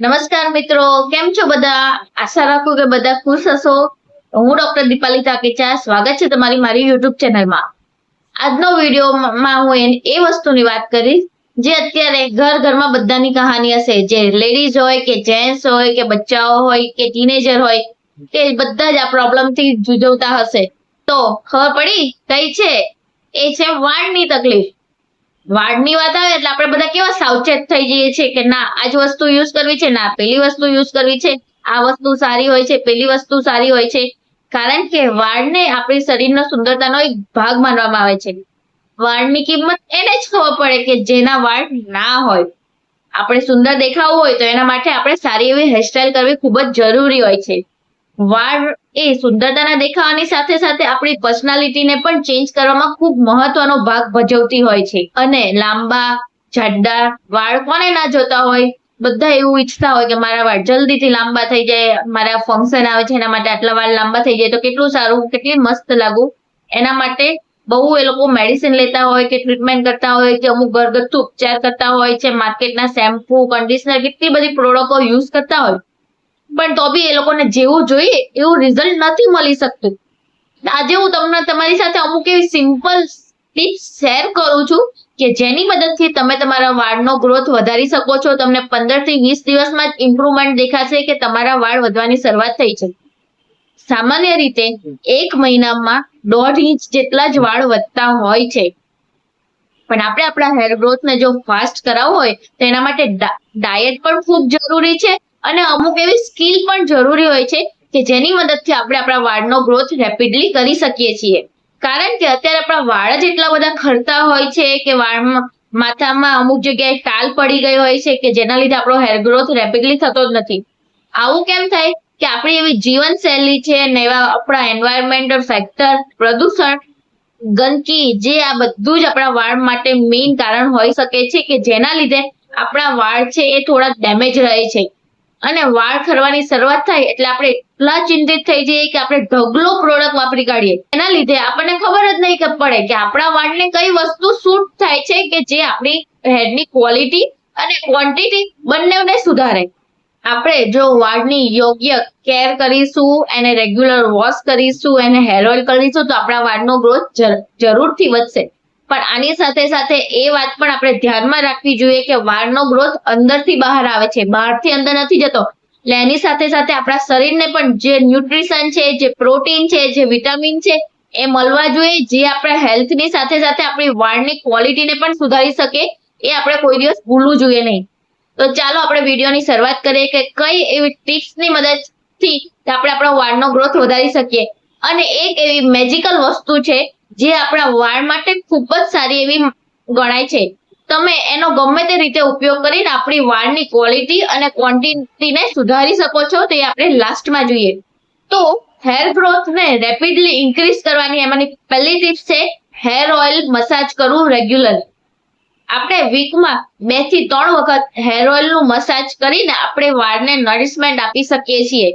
નમસ્કાર મિત્રો, કેમ છો બધા? આશા રાખું કે બધા ખુશ હશો. હું ડોક્ટર દીપાલી તાકેચા સ્વાગત છે તમારી મારી યુટ્યુબ ચેનલમાં. આજનો વિડીયોમાં હું એ વસ્તુની વાત કરીશ, જે અત્યારે ઘર ઘરમાં બધાની કહાની હશે. જે લેડીઝ હોય કે જેન્ટ્સ હોય કે બચ્ચાઓ હોય કે ટીનેજર હોય, કે બધા જ આ પ્રોબ્લેમથી જુજવતા હશે. તો ખબર પડી? કઈ છે? એ છે વાળની તકલીફ. વાળની વાત આવે એટલે આપણે બધા કેવા સાવચેત થઈ જઈએ છીએ કે ના, આ જ વસ્તુ યુઝ કરવી છે ના પેલી વસ્તુ યુઝ કરવી છે, આ વસ્તુ સારી હોય છે, પેલી વસ્તુ સારી હોય છે. કારણ કે વાળને આપણી શરીરનો સુંદરતાનો એક ભાગ માનવામાં આવે છે. વાળની કિંમત એને જ ખબર પડે કે જેના વાળ ના હોય. આપણે સુંદર દેખાવું હોય તો એના માટે આપણે સારી એવી હેરસ્ટાઈલ કરવી ખૂબ જ જરૂરી હોય છે. વાળ એ સુંદરતાના દેખાવાની સાથે સાથે આપણી પર્સનાલિટીને પણ ચેન્જ કરવામાં ખૂબ મહત્વનો ભાગ ભજવતી હોય છે. અને લાંબા, જાડા વાળ કોને ના જોતા હોય? બધા એવું ઈચ્છતા હોય કે મારા વાળ જલ્દીથી લાંબા થઈ જાય, મારા ફંક્શન આવે છે, એના માટે આટલા વાળ લાંબા થઈ જાય તો કેટલું સારું, કેટલી મસ્ત લાગુ. એના માટે બહુ એ લોકો મેડિસિન લેતા હોય કે ટ્રીટમેન્ટ કરતા હોય કે અમુક ઘરગથ્થુ ઉપચાર કરતા હોય છે માર્કેટના શેમ્પુ કન્ડિશનર કેટલી બધી પ્રોડક્ટો યુઝ કરતા હોય. પણ તો બી એ લોકોને જેવું જોઈએ એવું રિઝલ્ટ નથી મળી શકતું. આજે હું તમને તમારી સાથે અમુક એવી સિમ્પલ ટિપ્સ શેર કરું છું કે જેની મદદથી તમે તમારા વાળનો ગ્રોથ વધારી શકો છો. તમને પંદરથી વીસ દિવસમાં જ ઇમ્પ્રુવમેન્ટ દેખાશે કે તમારા વાળ વધવાની શરૂઆત થઈ છે. સામાન્ય રીતે એક મહિનામાં દોઢ ઇંચ જેટલા જ વાળ વધતા હોય છે. પણ આપણે આપણા હેર ગ્રોથને જો ફાસ્ટ કરાવવો હોય તો એના માટે ડાયટ પણ ખૂબ જરૂરી છે. અને અમુક એવી સ્કિલ પણ જરૂરી હોય છે કે જેની મદદથી આપણે આપણા વાળનો ગ્રોથ રેપિડલી કરી શકીએ છીએ. કારણ કે અત્યારે આપણા વાળ જ એટલા બધા ખરતા હોય છે કે વાળમાં, માથામાં અમુક જગ્યાએ કાલ પડી ગઈ હોય છે કે જેના લીધે આપણો હેર ગ્રોથ રેપિડલી થતો જ નથી. આવું કેમ થાય કે આપણી એવી જીવનશૈલી છે ને એવા આપણા એન્વાયરમેન્ટલ ફેક્ટર પ્રદૂષણ, ગંદકી જે આ બધું જ આપણા વાળ માટે મેઇન કારણ હોઈ શકે છે કે જેના લીધે આપણા વાળ છે એ થોડા ડેમેજ રહે છે. અને વાળ ખરવાની શરૂઆત થાય એટલે આપણે એટલા ચિંતિત થઈ જઈએ કે આપણે ઢગલો પ્રોડક્ટ વાપરી કાઢીએ. એના લીધે આપણને ખબર જ નહીં પડે કે આપણા વાળને કઈ વસ્તુ સૂટ થાય છે કે જે આપણી હેરની ક્વોલિટી અને ક્વોન્ટિટી બંનેને સુધારે. આપણે જો વાળની યોગ્ય કેર કરીશું, એને રેગ્યુલર વોશ કરીશું, એને હેર ઓઇલ કરીશું, તો આપણા વાળનો ગ્રોથ જરૂરથી વધશે. પણ આની સાથે સાથે એ વાત પણ આપણે ધ્યાનમાં રાખવી જોઈએ કે વાળનો ગ્રોથ અંદરથી બહાર આવે છે, બહારથી અંદર નથી જતો. એટલે એની સાથે સાથે આપણા શરીરને પણ જે ન્યુટ્રિશન છે, જે પ્રોટીન છે, જે વિટામિન છે, એ મળવા જોઈએ, જે આપણા હેલ્થની સાથે સાથે આપણી વાળની ક્વોલિટીને પણ સુધારી શકે, એ આપણે કોઈ દિવસ ભૂલવું જોઈએ નહીં. તો ચાલો આપણે વિડીયોની શરૂઆત કરીએ કે કઈ એવી ટિપ્સની મદદથી આપણે આપણા વાળનો ગ્રોથ વધારી શકીએ. અને એક એવી મેજિકલ વસ્તુ છે જે આપણા વાળ માટે ખૂબ જ સારી એવી ગણાય છે. તમે એનો ગમે તે રીતે ઉપયોગ કરીને આપણી વાળની ક્વોલિટી અને ક્વોન્ટિટીને સુધારી શકો છો તે આપણે લાસ્ટમાં જોઈએ. તો હેર ગ્રોથને રેપિડલી ઇન્ક્રીઝ કરવાની એમાંની પહેલી ટિપ્સ છે હેર ઓઇલ મસાજ કરવું રેગ્યુલર આપણે વીકમાં બેથી ત્રણ વખત હેર ઓઇલનું મસાજ કરીને આપણે વાળને નરિશમેન્ટ આપી શકીએ છીએ.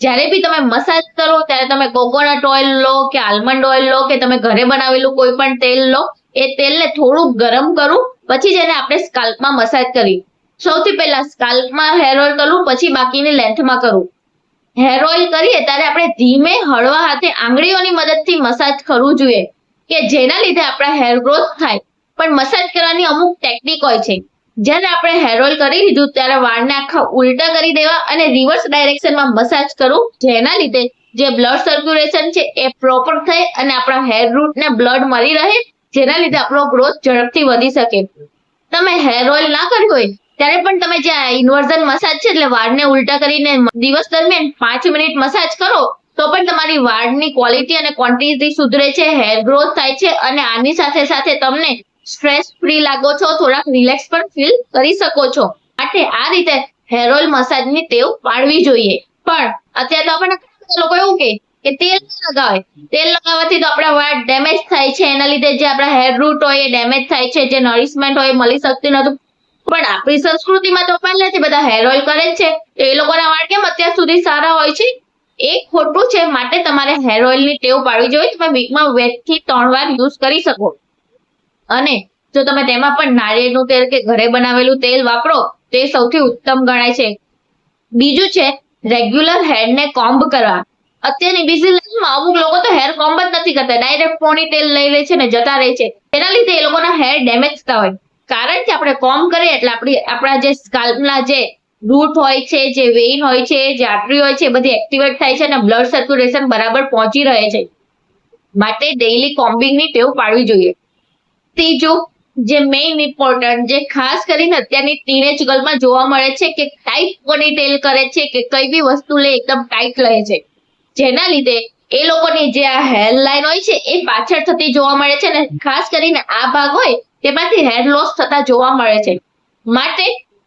જ્યારે બી તમે મસાજ કરો, ત્યારે તમે કોકોનટ ઓઇલ લો કે આલમંડ ઓઇલ લો કે તમે ઘરે બનાવેલું કોઈ પણ તેલ લો, એ તેલને થોડું ગરમ કરું, પછી જ એને આપણે સ્કાલ્પમાં મસાજ કરી સૌથી પહેલા સ્કાલ્પમાં હેર ઓઇલ કરું પછી બાકીની લેન્થમાં કરું હેર ઓઇલ કરીએ ત્યારે આપણે ધીમે હળવા હાથે આંગળીઓની મદદથી મસાજ કરવું જોઈએ, કે જેના લીધે આપણા હેર ગ્રોથ થાય. પણ મસાજ કરવાની અમુક ટેકનિક હોય છે. જ્યારે આપણે હેર ઓઇલ કરી લીધું, ત્યારે વાળને આખા ઉલટા કરી દેવા અને રિવર્સ ડાયરેક્શનમાં મસાજ કરવું. જેના લીધે જે બ્લડ સર્ક્યુલેશન છે એ પ્રોપર થાય અને આપણા હેર રૂટને બ્લડ મળી રહે, જેના લીધે આપણો ગ્રોથ ઝડપથી વધી શકે. તમે હેર ઓઇલ ના કર્યું હોય, ત્યારે પણ તમે જે ઇન્વર્ઝન મસાજ છે એટલે વાળને ઉલટા કરીને દિવસ દરમિયાન પાંચ મિનિટ મસાજ કરો, તો પણ તમારી વાળની ક્વોલિટી અને ક્વોન્ટિટી સુધરે છે હેર ગ્રોથ થાય છે અને આની સાથે સાથે તમને સ્ટ્રેસ ફ્રી લાગો છો, થોડાક રિલેક્સ પણ ફીલ કરી શકો છો. માટે આ રીતે હેર ઓઇલ મસાજની ટેવ પાડવી જોઈએ. પણ અત્યારે તો આપણને લોકો એવું કહે કે તેલ લગાવે. તેલ લગાવવાથી તો આપણા વાળ ડેમેજ થાય છે. એના લીધે જે આપણા હેર રૂટ હોય એ ડેમેજ થાય છે, જે નરિશમેન્ટ હોય એ મળી શકતી નથી. પણ આપણી સંસ્કૃતિમાં તો પહેલેથી બધા હેર ઓઇલ કરે જ છે. તો એ લોકોના વાળ કેમ અત્યાર સુધી સારા હોય છે? એ ખોટું છે. માટે તમારે હેર ઓઇલની ટેવ પાડવી જોઈએ. તમે વીકમાં બેથી ત્રણ વાર યુઝ કરી શકો. અને જો તમે તેમાં પણ નાળિયેરનું તેલ કે ઘરે બનાવેલું તેલ વાપરો, તે સૌથી ઉત્તમ ગણાય છે. બીજું છે રેગ્યુલર હેરને કોમ્બ કરવા. અત્યારની બિઝી લાઈફમાં અમુક લોકો તો હેર કોમ્બ જ નથી કરતા. ડાયરેક્ટ પોની તેલ લઈ લે છે ને જતા રહે છે. તેના લીધે એ લોકોના હેર ડેમેજ થતા હોય. કારણ કે આપણે કોમ્બ કરીએ એટલે આપણી, આપણા જે સ્કાલ્પના જે રૂટ હોય છે, જે વેઇન હોય છે, જે આર્ટરી હોય છે બધી એક્ટિવેટ થાય છે અને બ્લડ સર્ક્યુલેશન બરાબર પહોંચી રહે છે. માટે ડેઇલી કોમ્બિંગની ટેવ પાડવી જોઈએ. ત્રીજું, જે મેઇન ઇમ્પોર્ટન્ટ જે ખાસ કરીને અત્યારની ટીનેજ ગર્લમાં જોવા મળે છે કે ટાઈટ પોનીટેલ કરે છે કે કઈ બી વસ્તુ લે, એકદમ ટાઈટ લે છે. જેના લીધે એ લોકોની જે આ હેર લાઈન હોય છે, એ પાછળ થતી જોવા મળે છે અને ખાસ કરીને આ ભાગ હોય, તેમાંથી હેર લોસ થતા જોવા મળે છે. માટે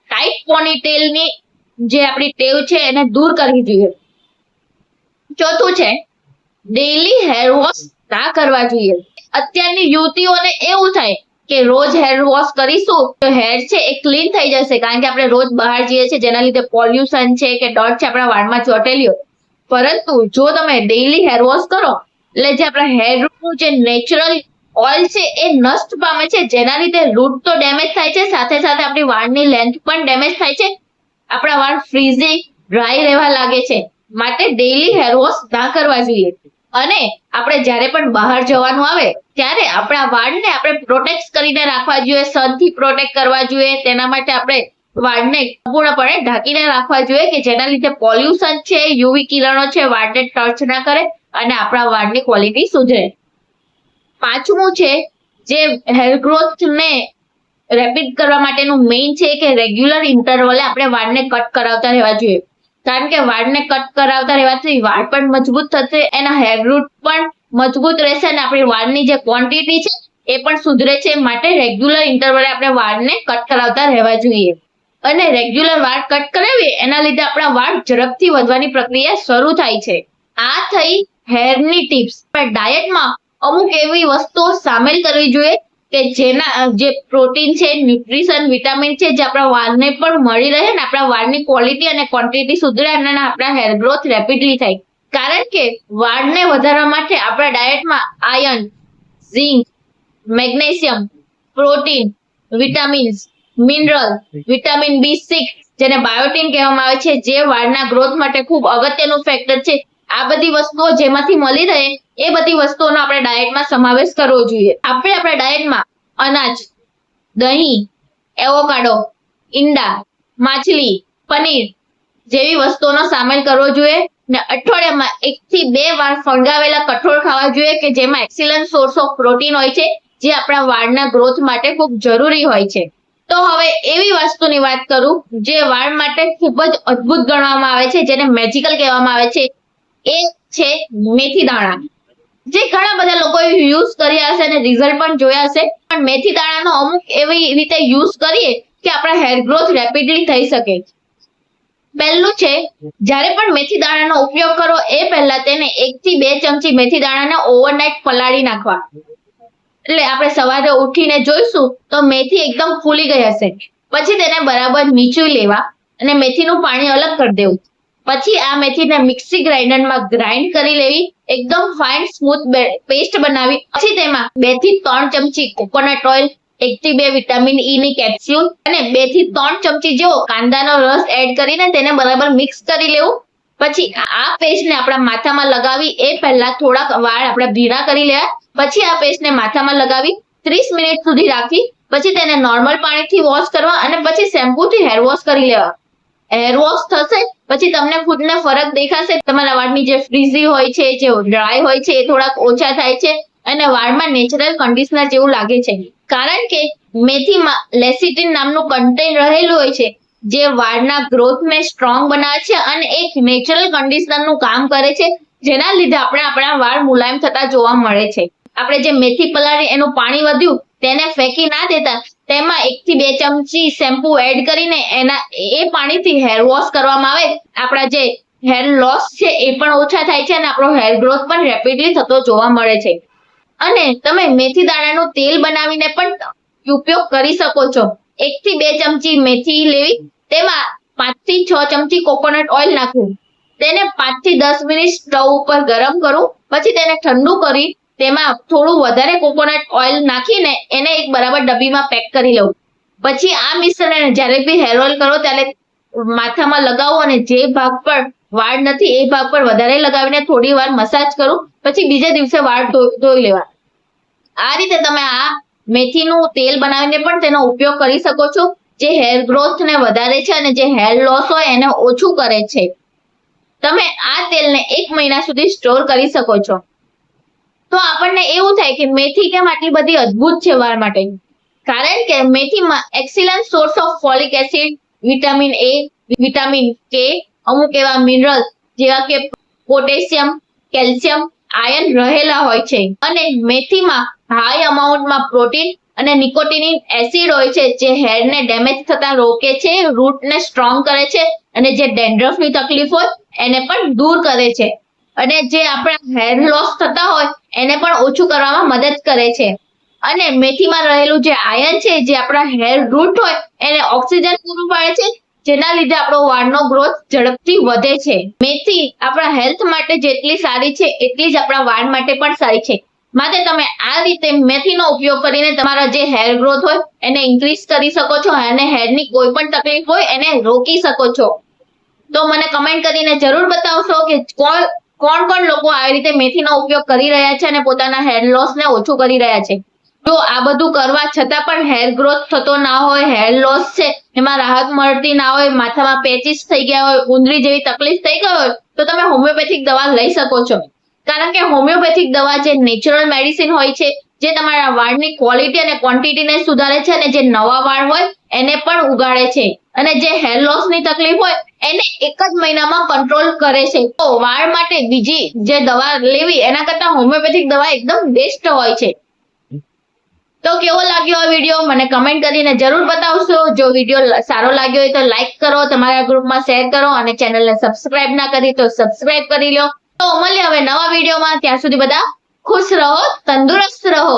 ટાઈટ પોનીટેલની જે આપણી ટેવ છે, એને દૂર કરવી જોઈએ. ચોથું છે ડેઈલી હેર વોશ ના કરવા જોઈએ. અત્યારની યુવતીઓને એવું થાય કે રોજ હેર વોશ કરીશું, તો હેર છે એ ક્લીન થઈ જશે. કારણ કે આપણે રોજ બહાર જઈએ છીએ, જેના લીધે પોલ્યુશન છે કે ડોટ છે આપણા વાળમાં ચોટેલી હોય પરંતુ જો તમે ડેઈલી હેર વોશ કરો, એટલે જે આપણા હેર રૂટનું જે નેચરલ ઓઇલ છે એ નષ્ટ પામે છે, જેના લીધે રૂટ તો ડેમેજ થાય છે, સાથે સાથે આપણી વાળની લેન્થ પણ ડેમેજ થાય છે. આપણા વાળ ફ્રીઝી ડ્રાય રહેવા લાગે છે. માટે ડેઈલી હેર વોશ ના કરવા જોઈએ. અને આપણે જ્યારે પણ બહાર જવાનું આવે, ત્યારે આપણા વાળને આપણે પ્રોટેક્ટ કરીને રાખવા જોઈએ સનથી પ્રોટેક્ટ કરવા જોઈએ. તેના માટે આપણે વાળને સંપૂર્ણપણે ઢાંકીને રાખવા જોઈએ કે જેના લીધે પોલ્યુશન છે યુવી કિરણો છે, વાળને ટચ ના કરે અને આપણા વાળની ક્વોલિટી સુધરે. પાંચમું છે જે હેર ગ્રોથને રેપિડ કરવા માટેનું મેઇન છે કે રેગ્યુલર ઇન્ટરવલે આપણે વાળને કટ કરાવતા રહેવા જોઈએ. કારણ કે વાળને કટ કરાવતા રહેવાથી વાળ પણ મજબૂત થશે, એના હેર રૂટ પણ મજબૂત રહેશે અને આપણી વાળની જે ક્વોન્ટિટી છે એ પણ સુધરે છે. માટે રેગ્યુલર ઇન્ટરવલે આપણે વાળને કટ કરાવતા રહેવા જોઈએ. અને રેગ્યુલર વાળ કટ કરાવીએ, એના લીધે આપણા વાળ ઝડપથી વધવાની પ્રક્રિયા શરૂ થાય છે. આ થઈ હેરની ટિપ્સ પણ ડાયટમાં અમુક એવી વસ્તુઓ સામેલ કરવી જોઈએ કે જેના જે પ્રોટીન છે, ન્યુટ્રિશન, વિટામિન છે, જે આપણા વાળને પણ મળી રહે ને આપણા વાળની ક્વોલિટી અને ક્વોન્ટિટી સુધરે અને આપણા હેર ગ્રોથ રેપિડલી થાય. કારણ કે વાળને વધારવા માટે આપણા ડાયટમાં iron, zinc, magnesium, protein, vitamins, mineral, vitamin B six જેને બાયોટીન કહેવામાં આવે છે, જે વાળના ગ્રોથ માટે ખૂબ અગત્યનું ફેક્ટર છે. આ બધી વસ્તુઓ જેમાંથી મળી રહે એ બધી વસ્તુઓનો આપણે ડાયટમાં સમાવેશ કરવો જોઈએ. આપણે આપણા ડાયટમાં અનાજ, દહીં એવોકાડો ઈંડા, માછલી, પનીર જેવી વસ્તુઓનો સામેલ કરવો જોઈએ ને અઠવાડિયામાં એક થી બે વાર ફણગાવેલા કઠોળ ખાવા જોઈએ કે જેમાં એક્સિલન્ટ સોર્સ ઓફ પ્રોટીન હોય છે, જે આપણા વાળના ગ્રોથ માટે ખૂબ જરૂરી હોય છે. તો હવે એવી વસ્તુની વાત કરું, જે વાળ માટે ખૂબ જ અદ્ભુત ગણવામાં આવે છે, જેને મેજિકલ કહેવામાં આવે છે. એ છે મેથી દાણા. જે ઘણા બધા લોકોએ યુઝ કર્યા હશે અને રિઝલ્ટ પણ જોયા હશે. પણ મેથી દાણાનો અમુક એવી રીતે યુઝ કરીએ કે આપણા હેર ગ્રોથ રેપિડલી થઈ શકે. પહેલું છે, જ્યારે પણ મેથી દાણાનો ઉપયોગ કરો, એ પહેલા તેને એક થી બે ચમચી મેથી દાણાને ઓવરનાઇટ પલાળી નાખવા. એટલે આપણે સવારે ઉઠીને જોઈશું તો મેથી એકદમ ફૂલી ગઈ હશે. પછી તેને બરાબર નીચું લેવા અને મેથીનું પાણી અલગ કરી દેવું. પછી આ મેથીને મિક્સી ગ્રાઇન્ડરમાં ગ્રાઇન્ડ કરી લેવી, એકદમ ફાઇન સ્મૂથ પેસ્ટ બનાવી. પછી તેમાં બેથી ત્રણ ચમચી કોકોનટ ઓઇલ એક થી બે વિટામિન ઈ ની કેપ્સ્યુલ અને બેથી ત્રણ ચમચી જેવો કાંદાનો રસ એડ કરીને તેને બરાબર મિક્સ કરી લેવું. પછી આ પેસ્ટને આપણા માથામાં લગાવી, એ પહેલા થોડાક વાળ આપણે ભીના કરી લેવા પછી આ પેસ્ટને માથામાં લગાવી, ત્રીસ મિનિટ સુધી રાખી. પછી તેને નોર્મલ પાણીથી વોશ કરવા અને પછી શેમ્પૂથી હેર વોશ કરી લેવા. હેર વોશ થશે પછી તમને ખુદને ફરક દેખાશે. તમારા વાળની જે ફ્રીઝી હોય છે, જે ડ્રાય હોય છે, એ થોડાક ઓછા થાય છે અને વાળમાં નેચરલ કન્ડિશનર જેવું લાગે છે. કારણ કે મેથીમાં લેસિટીન નામનું કન્ટેન રહેલું હોય છે, જે વાળના ગ્રોથને સ્ટ્રોંગ બનાવે છે અને એક નેચરલ કન્ડિશનરનું કામ કરે છે, જેના લીધે આપણે આપણા વાળ મુલાયમ થતા જોવા મળે છે. આપણે જે મેથી પલાળી એનું પાણી વધ્યું, તેને ફેંકી ના દેતા તેમાં એક થી બે ચમચી શેમ્પુ એડ કરીને એના, એ પાણીથી હેર વોશ કરવામાં આવે. આપણા જે હેર લોસ છે એ પણ ઓછા થાય છે અને આપણો હેર ગ્રોથ પણ રેપિડલી થતો જોવા મળે છે. અને તમે મેથી દાણાનું તેલ બનાવીને પણ ઉપયોગ કરી શકો છો. એક થી બે ચમચી મેથી લેવી, તેમાં પાંચથી છ ચમચી કોકોનટ ઓઇલ નાખવું. તેને પાંચથી દસ મિનિટ સ્ટવ ઉપર ગરમ કરું, પછી તેને ઠંડુ કરી તેમાં થોડું વધારે કોકોનટ ઓઇલ નાખીને એને એક બરાબર ડબ્બીમાં પેક કરી લઉં. પછી આ મિશ્રણને જ્યારે બી હેર ઓઇલ કરો ત્યારે માથામાં લગાવો અને જે ભાગ પર વાળ નથી એ ભાગ પર વધારે લગાવીને થોડી વાર મસાજ કરો. પછી બીજા દિવસે વાળ ધોઈ લેવા આ રીતે તમે આ મેથીનું તેલ બનાવીને પણ તેનો ઉપયોગ કરી શકો છો. જે હેર ગ્રોથ ને વધારે છે અને જે હેર લોસ હોય એને ઓછું કરે છે. તમે આ તેલને એક મહિના સુધી સ્ટોર કરી શકો છો. તો આપણને એવું થાય કે મેથી કેમ આટલી બધી અદ્ભુત છે વાળ માટે? કારણ કે મેથીમાં excellent source of folic acid vitamin A vitamin K અમુક એવા મિનરલ જેવા કે પોટેશિયમ કેલ્શિયમ આયન રહેલા હોય છે. અને મેથીમાં હાઈ અમાઉન્ટમાં પ્રોટીન અને નિકોટિનિન એસિડ હોય છે, જે હેરને ડેમેજ થતા રોકે છે રૂટને સ્ટ્રોંગ કરે છે અને જે ડેન્ડ્રફની તકલીફ હોય એને પણ દૂર કરે છે. અને જે આપણા હેર લોસ થતા હોય એને પણ ઓછું કરવામાં મદદ કરે છે. અને મેથીમાં રહેલું જે આયર્ન છે, જે આપણા હેર રૂટ હોય, એને ઓક્સિજન પૂરું પાડે છે, જેના લીધે આપણો વાળનો ગ્રોથ ઝડપથી વધે છે. મેથી આપણા હેલ્થ માટે જેટલી સારી છે, એટલી જ આપણા વાળ માટે પણ સારી છે. માટે તમે આ રીતે મેથીનો ઉપયોગ કરીને તમારા જે હેર ગ્રોથ હોય, એને ઇન્ક્રીઝ કરી શકો છો અને હેરની કોઈ પણ તકલીફ હોય, એને રોકી શકો છો. તો મને કમેન્ટ કરીને જરૂર બતાવશો કે કોણ કોણ કોણ લોકો આવી રીતે મેથીનો ઉપયોગ કરી રહ્યા છે અને પોતાના હેર લોસ ને ઓછું કરી રહ્યા છે? જો આ બધું કરવા છતાં પણ હેર ગ્રોથ થતો ના હોય હેર લોસ છે, એમાં રાહત મળતી ના હોય, માથામાં પેચીસ થઈ ગયા હોય ઉંદરી જેવી તકલીફ થઈ ગઈ હોય, તો તમે હોમિયોપેથિક દવા લઈ શકો છો. કારણ કે હોમિયોપેથિક દવા જે નેચરલ મેડિસિન હોય છે, જે તમારા વાળની ક્વોલિટી અને ક્વોન્ટિટીને સુધારે છે અને જે નવા વાળ હોય, એને પણ ઉગાડે છે. અને જે હેર લોસની તકલીફ હોય, એને એક જ મહિનામાં કંટ્રોલ કરે છે. તો વાળ માટે બીજી જે દવા લેવી, એના કરતા હોમિયોપેથિક દવા એકદમ બેસ્ટ હોય છે. તો કેવો લાગ્યો આ વીડિયો મને કમેન્ટ કરીને જરૂર બતાવશો. જો વીડિયો સારો લાગ્યો હોય તો લાઈક કરો, તમારા ગ્રુપમાં શેર કરો અને ચેનલને સબસ્ક્રાઇબ ના કરી તો સબસ્ક્રાઇબ કરી લો. તો મળીએ હવે નવા વિડીયોમાં ત્યાં સુધી બધા ખુશ રહો, તંદુરસ્ત રહો.